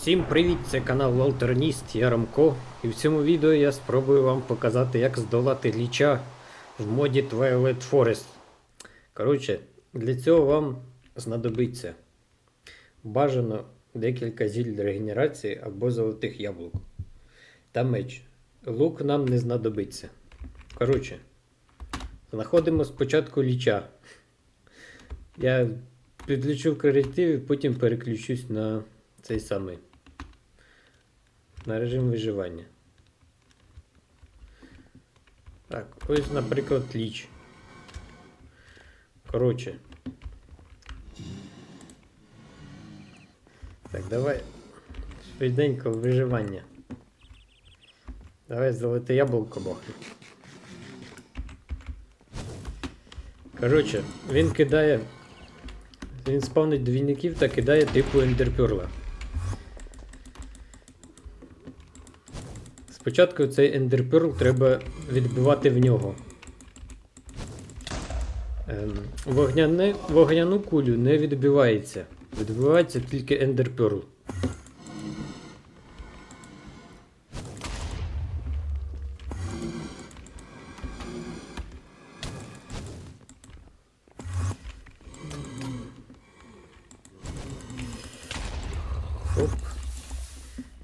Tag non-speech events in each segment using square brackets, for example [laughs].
Всім привіт! Це канал Волтерніст, я Ромко. І в цьому відео я спробую вам показати, як здолати ліча в моді Twilight Forest. Коротше, для цього вам знадобиться бажано декілька зіль регенерації або золотих яблук. Та меч. Лук нам не знадобиться. Коротше, знаходимо спочатку ліча. Я підключу в креативі, потім переключусь на цей самий. На режим виживання. Так, ось, наприклад, ліч. Коротше. Так, давай. Швиденько виживання. Давай золоте яблуко бахне. Коротше, він кидає. Він спавнить двійників та кидає типу ендерперла. Спочатку цей ендерперл треба відбивати в нього. Ем, вогняне, вогняну кулю не відбивається. Відбивається тільки ендерперл. Оп.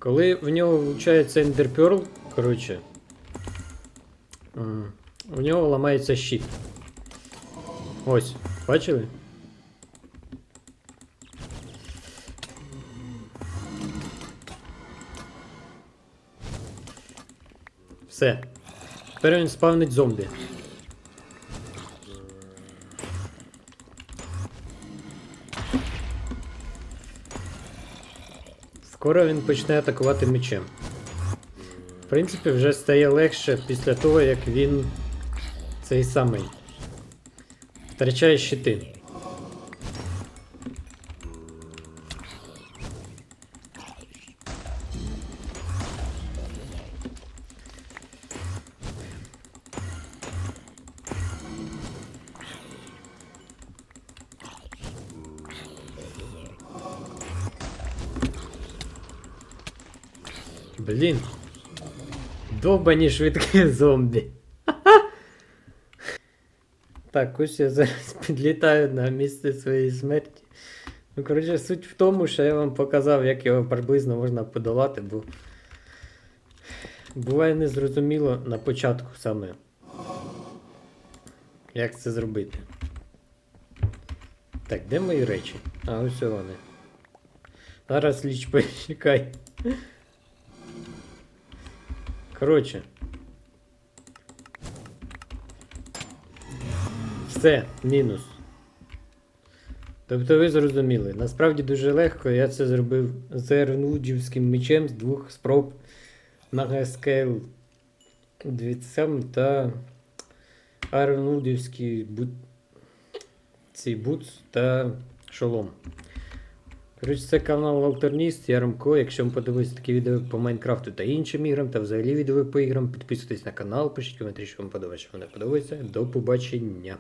Коли в нього влучається ендерперл, коротше, м, у нього ламається щит. Ось, бачили? Все. Тепер він спавнить зомбі. Скоро він почне атакувати мечем. В принципі, вже стає легше після того, як він цей самий втрачає щити. Блін. Довбані швидкі [laughs] зомбі. Так, ось я зараз підлітаю на місце своєї смерті. Ну, коротше, суть в тому, що я вам показав, як його приблизно можна подолати, бо буває незрозуміло на початку саме. Як це зробити? Так, де мої речі? А, ось вони. Зараз ліч почекай. Коротше. Все, мінус. Тобто ви зрозуміли, насправді дуже легко, я це зробив з Ернуджівським мечем з двох спроб на Гескейл 27 та Арнудівський бут... цей бутс та шолом. Коротше, це канал Алтерніст, я Ромко. Якщо вам подобаються такі відео по Майнкрафту та іншим іграм, та взагалі відео по іграм, підписуйтесь на канал, пишіть коментарі, що вам подобається, що вам не подобається. До побачення.